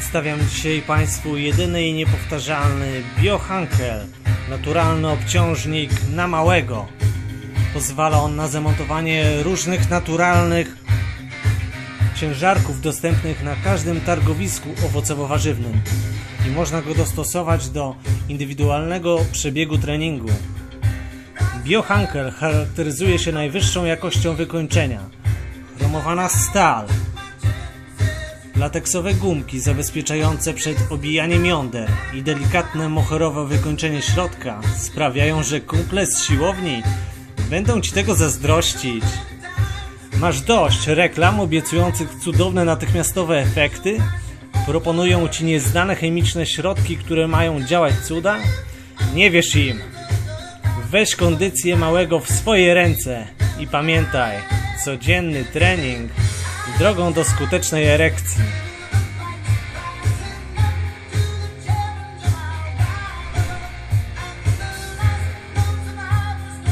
Przedstawiam dzisiaj Państwu jedyny i niepowtarzalny Biohankel, naturalny obciążnik na małego. Pozwala on na zamontowanie różnych naturalnych ciężarków dostępnych na każdym targowisku owocowo-warzywnym i można go dostosować do indywidualnego przebiegu treningu. Biohankel charakteryzuje się najwyższą jakością wykończenia. Chromowana stal, lateksowe gumki zabezpieczające przed obijaniem jąder i delikatne moherowe wykończenie środka sprawiają, że kumple z siłowni będą Ci tego zazdrościć. Masz dość reklam obiecujących cudowne natychmiastowe efekty? Proponują Ci nieznane chemiczne środki, które mają działać cuda? Nie wierz im. Weź kondycję małego w swoje ręce i pamiętaj, codzienny trening drogą do skutecznej erekcji.